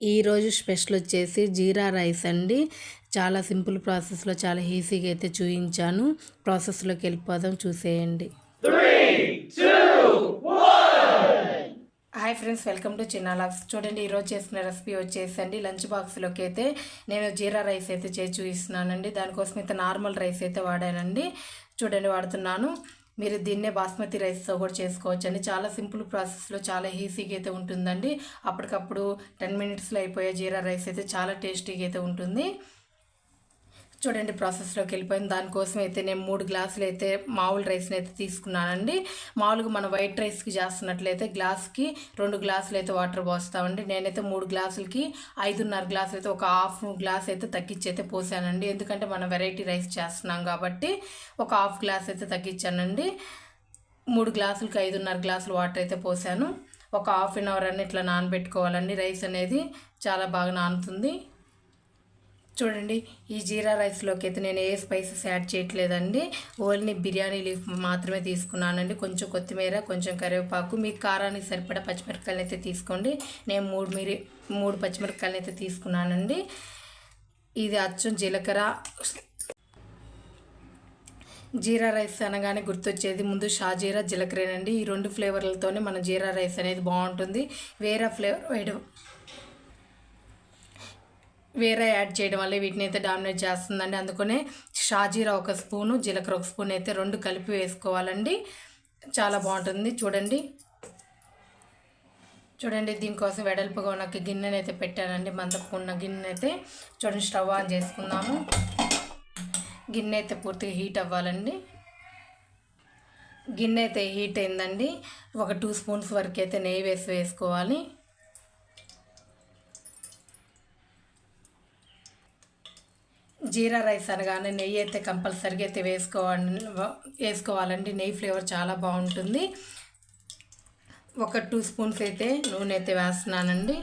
ఈరోజు స్పెషల్ వచ్చేసి జీరా రైస్ అండి. చాలా సింపుల్ ప్రాసెస్లో చాలా ఈజీగా అయితే చూపించాను ప్రాసెస్లోకి వెళ్ళిపోదాం చూసేయండి. హాయ్ ఫ్రెండ్స్ వెల్కమ్ టు చిన్న లాక్స్ చూడండి ఈరోజు చేసిన రెసిపీ వచ్చేసండి. లంచ్ బాక్స్లోకి అయితే నేను జీరా రైస్ అయితే చేసి చూపిస్తున్నానండి. దానికోసం అయితే నార్మల్ రైస్ అయితే వాడానండి. చూడండి వాడుతున్నాను. మీరు దీన్నే బాస్మతి రైస్తో కూడా చేసుకోవచ్చు అండి చాలా సింపుల్ ప్రాసెస్లో చాలా ఈజీగా అయితే ఉంటుందండి. అప్పటికప్పుడు టెన్ మినిట్స్లో అయిపోయే జీరా రైస్ అయితే చాలా టేస్టీగా అయితే ఉంటుంది. చూడండి ప్రాసెస్లోకి వెళ్ళిపోయింది దానికోసం అయితే నేను మూడు గ్లాసులు అయితే మామూలు రైస్ని అయితే తీసుకున్నానండి. మామూలుగా మనం వైట్ రైస్కి చేస్తున్నట్లయితే గ్లాస్కి రెండు గ్లాసులు అయితే వాటర్ పోస్తామండి. నేనైతే మూడు గ్లాసులకి ఐదున్నర గ్లాసులు అయితే ఒక హాఫ్ గ్లాస్ అయితే తగ్గించి అయితే పోసానండి. ఎందుకంటే మనం వెరైటీ రైస్ చేస్తున్నాం కాబట్టి ఒక హాఫ్ గ్లాస్ అయితే తగ్గించానండి. మూడు గ్లాసులకి ఐదున్నర గ్లాసులు వాటర్ అయితే పోసాను. ఒక హాఫ్ అన్ అవర్ అని ఇట్లా నానబెట్టుకోవాలండి. రైస్ అనేది చాలా బాగా నానుతుంది. చూడండి ఈ జీరా రైస్లోకి అయితే నేను ఏ స్పైసెస్ యాడ్ చేయట్లేదండి. ఓన్లీ బిర్యానీ లీఫ్ మాత్రమే తీసుకున్నానండి. కొంచెం కొత్తిమీర కొంచెం కరివేపాకు మీ కారానికి సరిపడా పచ్చిమిరపకాయలు అయితే తీసుకోండి. నేను మూడు మిరి మూడు పచ్చిమిరపకాయలు అయితే తీసుకున్నానండి. ఇది అచ్చం జీలకర్ర. జీరా రైస్ అనగానే గుర్తొచ్చేది. ముందు షాజీరా జీలకర్రేనండి. ఈ రెండు ఫ్లేవర్లతోనే మన జీరా రైస్ అనేది బాగుంటుంది. వేరే ఫ్లేవర్ వేయడం వేరే యాడ్ చేయడం వల్ల వీటిని అయితే డామినేట్ చేస్తుందండి. అందుకనే షాజీరా ఒక స్పూను జీలకర్ర ఒక స్పూన్ అయితే రెండు కలిపి వేసుకోవాలండి. చాలా బాగుంటుంది. చూడండి. చూడండి దీనికోసం వెడల్పుగా ఉన్న గిన్నెని అయితే పెట్టానండి. మందపు ఉన్న గిన్నె అయితే చూడండి స్టవ్ ఆన్ చేసుకుందాము. గిన్నె అయితే పూర్తిగా హీట్ అవ్వాలండి. గిన్నె అయితే హీట్ అయిందండి. ఒక టూ స్పూన్స్ వరకు అయితే నెయ్యి వేసి వేసుకోవాలి. జీరా రైస్ అనగానే నెయ్యి అయితే కంపల్సరీగా అయితే వేసుకోవాలి వేసుకోవాలండి. నెయ్యి ఫ్లేవర్ చాలా బాగుంటుంది. ఒక టూ స్పూన్స్ అయితే నూనె అయితే వేస్తున్నానండి.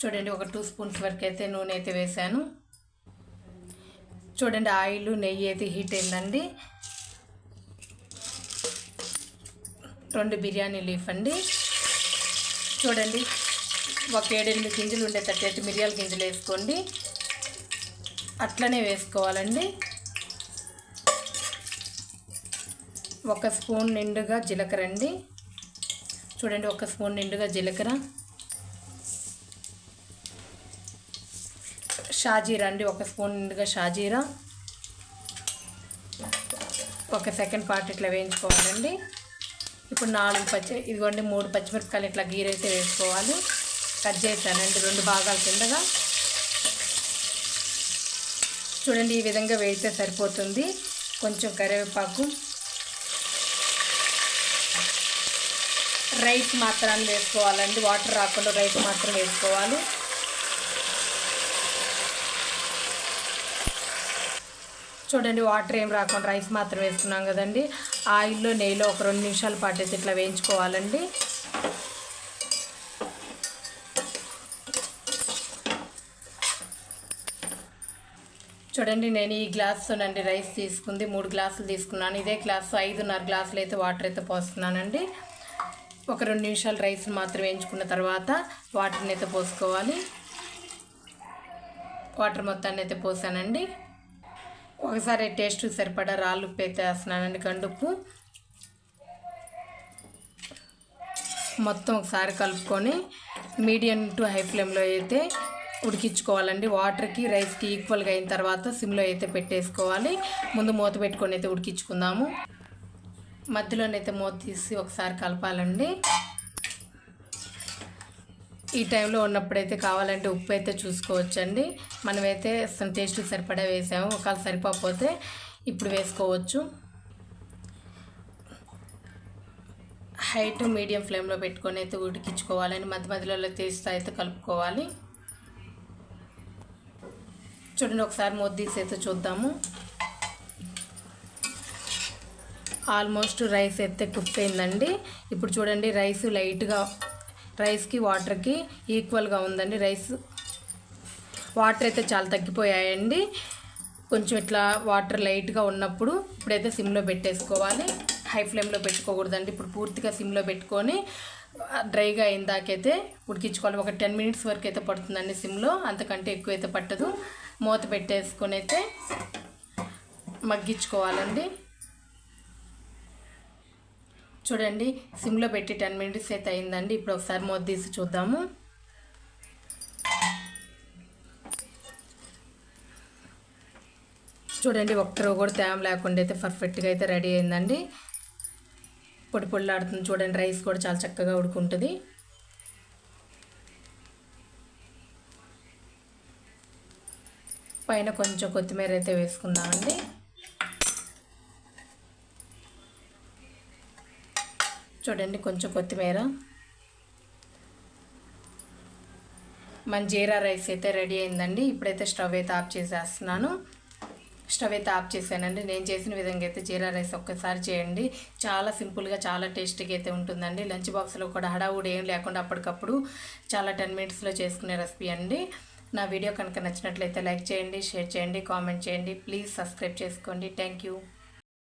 చూడండి ఒక టూ స్పూన్స్ వరకు అయితే నూనె అయితే వేసాను చూడండి ఆయిల్ నెయ్యి అయితే హీట్ అయిందండి. రెండు బిర్యానీ లీఫ్ అండి. చూడండి ఒక ఏడెనిమిది గింజలు ఉండేటట్టు అయితే మిరియాల గింజలు వేసుకోండి. అట్లనే వేసుకోవాలండి. ఒక స్పూన్ నిండుగా జీలకర్ర అండి. చూడండి ఒక స్పూన్ నిండుగా జీలకర్ర. షాజీరా అండి ఒక స్పూన్ నిండుగా షాజీరా. ఒక సెకండ్ పార్ట్ ఇట్లా వేయించుకోవాలండి. ఇప్పుడు నాలుగు పచ్చి ఇదిగోండి మూడు పచ్చిమిరపకాయలు ఇట్లా గీరైతే వేసుకోవాలి. కట్ చేశానండి రెండు భాగాల కిందగా. చూడండి ఈ విధంగా వేస్తే సరిపోతుంది. కొంచెం కరివేపాకు. రైస్ మాత్రాన్ని వేసుకోవాలండి. వాటర్ రాకుండా రైస్ మాత్రం వేసుకోవాలి. చూడండి వాటర్ ఏం రాకుండా రైస్ మాత్రం వేసుకున్నాం కదండి. ఆయిల్లో నెయ్యిలో ఒక రెండు నిమిషాల పాటు అయితే ఇట్లా వేయించుకోవాలండి. చూడండి నేను ఈ గ్లాస్తోనండి రైస్ తీసుకుంది మూడు గ్లాసులు తీసుకున్నాను. ఇదే గ్లాస్ ఐదున్నర గ్లాసులు అయితే వాటర్ అయితే పోస్తున్నానండి. ఒక రెండు నిమిషాలు రైస్ మాత్రం వేయించుకున్న తర్వాత వాటర్ని అయితే పోసుకోవాలి. వాటర్ మొత్తాన్ని అయితే పోసానండి. ఒకసారి టేస్ట్ సరిపడా రాళ్ళు ఉప్పు అయితే వేస్తున్నానండి కండుప్పు. మొత్తం ఒకసారి కలుపుకొని మీడియం టు హై ఫ్లేమ్లో అయితే ఉడికించుకోవాలండి. వాటర్కి రైస్కి ఈక్వల్గా అయిన తర్వాత సిమ్లో అయితే పెట్టేసుకోవాలి. ముందు మూత పెట్టుకొని అయితే ఉడికించుకుందాము. మధ్యలోనైతే మూత తీసి ఒకసారి కలపాలండి. ఈ టైంలో ఉన్నప్పుడైతే కావాలంటే ఉప్పు అయితే చూసుకోవచ్చండి. మనమైతే టేస్ట్ సరిపడా వేసాము. ఒకవేళ సరిపోతే ఇప్పుడు వేసుకోవచ్చు. హైట్ మీడియం ఫ్లేమ్లో పెట్టుకొని అయితే ఉడికించుకోవాలని మధ్య మధ్యలో తీస్తే అయితే కలుపుకోవాలి. చూడండి ఒకసారి మూత తీసి అయితే చూద్దాము. ఆల్మోస్ట్ రైస్ అయితే కుక్ అయిందండి ఇప్పుడు చూడండి రైస్ లైట్గా రైస్కి వాటర్కి ఈక్వల్గా ఉందండి. రైస్ వాటర్ అయితే చాలా తగ్గిపోయాయండి. కొంచెం ఇట్లా వాటర్ లైట్గా ఉన్నప్పుడు ఇప్పుడైతే సిమ్లో పెట్టేసుకోవాలి. హై ఫ్లేమ్లో పెట్టుకోకూడదండి. ఇప్పుడు పూర్తిగా సిమ్లో పెట్టుకొని డ్రైగా అయిన దాకైతే ఉడికించుకోవాలి. ఒక టెన్ మినిట్స్ వరకు అయితే పడుతుందండి సిమ్లో. అంతకంటే ఎక్కువ అయితే పట్టదు. మూత పెట్టేసుకొని అయితే మగ్గించుకోవాలండి. చూడండి సిమ్లో పెట్టి టెన్ మినిట్స్ అయితే అయిందండి. ఇప్పుడు ఒకసారి మూత తీసి చూద్దాము. చూడండి ఒక్కరు కూడా తేమ లేకుండా అయితే పర్ఫెక్ట్గా అయితే రెడీ అయిందండి. పొడి పొడిలాడుతుంది చూడండి రైస్ కూడా చాలా చక్కగా ఉడుకుంటుంది. పైన కొంచెం కొత్తిమీర అయితే వేసుకుందామండి. చూడండి కొంచెం కొత్తిమీర. మన జీరా రైస్ అయితే రెడీ అయిందండి. ఇప్పుడైతే స్టవ్ అయితే ఆఫ్ చేసేస్తున్నాను. స్టవ్ అయితే ఆఫ్ చేశానండి. నేను చేసిన విధంగా అయితే జీరా రైస్ ఒక్కసారి చేయండి. చాలా సింపుల్గా చాలా టేస్టీగా అయితే ఉంటుందండి. లంచ్ బాక్స్లో కూడా హడావుడి ఏం లేకుండా అప్పటికప్పుడు చాలా టెన్ మినిట్స్లో చేసుకునే రెసిపీ అండి. నా వీడియో కనుక నచ్చినట్లయితే లైక్ చేయండి షేర్ చేయండి కామెంట్ చేయండి. ప్లీజ్ సబ్స్క్రైబ్ చేసుకోండి. Thank you